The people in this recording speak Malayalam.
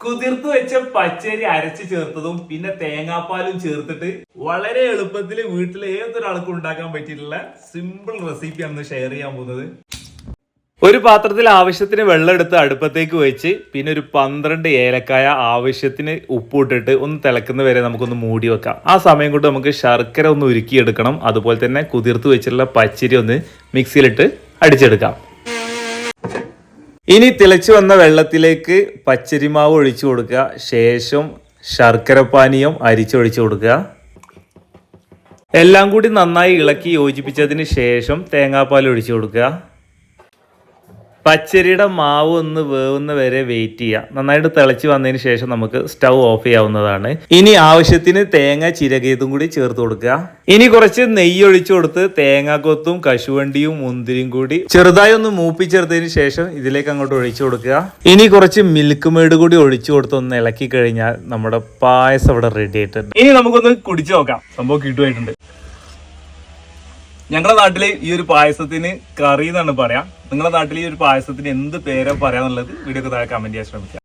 കുതിർത്ത് വെച്ച പച്ചരി അരച്ച് ചേർത്തതും പിന്നെ തേങ്ങാപ്പാലും ചേർത്തിട്ട് വളരെ എളുപ്പത്തിൽ വീട്ടിൽ ഏതൊരാൾക്കും ഉണ്ടാക്കാൻ പറ്റിയിട്ടുള്ള സിമ്പിൾ റെസിപ്പിയാണ് ഷെയർ ചെയ്യാൻ പോകുന്നത്. ഒരു പാത്രത്തിൽ ആവശ്യത്തിന് വെള്ളം എടുത്ത് അടുപ്പത്തേക്ക് വെച്ച് പിന്നെ ഒരു പന്ത്രണ്ട് ഏലക്കായ ആവശ്യത്തിന് ഉപ്പിട്ടിട്ട് ഒന്ന് തിളക്കുന്ന വരെ നമുക്കൊന്ന് മൂടി വെക്കാം. ആ സമയം കൊണ്ട് നമുക്ക് ശർക്കര ഒന്ന് ഉരുക്കിയെടുക്കണം. അതുപോലെ തന്നെ കുതിർത്ത് വെച്ചിട്ടുള്ള പച്ചരി ഒന്ന് മിക്സിയിലിട്ട് അടിച്ചെടുക്കാം. ഇനി തിളച്ചു വന്ന വെള്ളത്തിലേക്ക് പച്ചരിമാവ് ഒഴിച്ചു കൊടുക്കുക. ശേഷം ശർക്കര പാനീയം അരിച്ചൊഴിച്ചു കൊടുക്കുക. എല്ലാം കൂടി നന്നായി ഇളക്കി യോജിപ്പിച്ചതിന് ശേഷം തേങ്ങാപ്പാൽ ഒഴിച്ചു കൊടുക്കുക. പച്ചരിയുടെ മാവ് ഒന്ന് വേവുന്ന വരെ വെയിറ്റ് ചെയ്യുക നന്നായിട്ട് തിളച്ച് വന്നതിന് ശേഷം നമുക്ക് സ്റ്റൗ ഓഫ് ചെയ്യാവുന്നതാണ്. ഇനി ആവശ്യത്തിന് തേങ്ങ ചിരകിയതും കൂടി ചേർത്ത് കൊടുക്കുക. ഇനി കുറച്ച് നെയ്യ് ഒഴിച്ചു കൊടുത്ത് തേങ്ങാക്കൊത്തും കശുവണ്ടിയും മുന്തിരിയും കൂടി ചെറുതായി ഒന്ന് മൂപ്പിച്ചെടുത്തതിന് ശേഷം ഇതിലേക്ക് അങ്ങോട്ട് ഒഴിച്ചു കൊടുക്കുക. ഇനി കുറച്ച് മിൽക്ക് മേട് കൂടി ഒഴിച്ചു കൊടുത്ത് ഒന്ന് ഇളക്കി കഴിഞ്ഞാൽ നമ്മുടെ പായസം ഇവിടെ റെഡി ആയിട്ടുണ്ട്. ഇനി നമുക്കൊന്ന് കുടിച്ചു നോക്കാം. സംഭവം കിട്ടുമായിട്ടുണ്ട്. ഞങ്ങളുടെ നാട്ടിൽ ഈ ഒരു പായസത്തിന് കറി എന്നാണ് പറയാം. നിങ്ങളുടെ നാട്ടിൽ ഈ ഒരു പായസത്തിന് എന്ത് പേരാ പറയാന്നുള്ളത് വീഡിയോക്ക് താഴെ കമന്റ് ചെയ്യാൻ ശ്രമിക്കാം.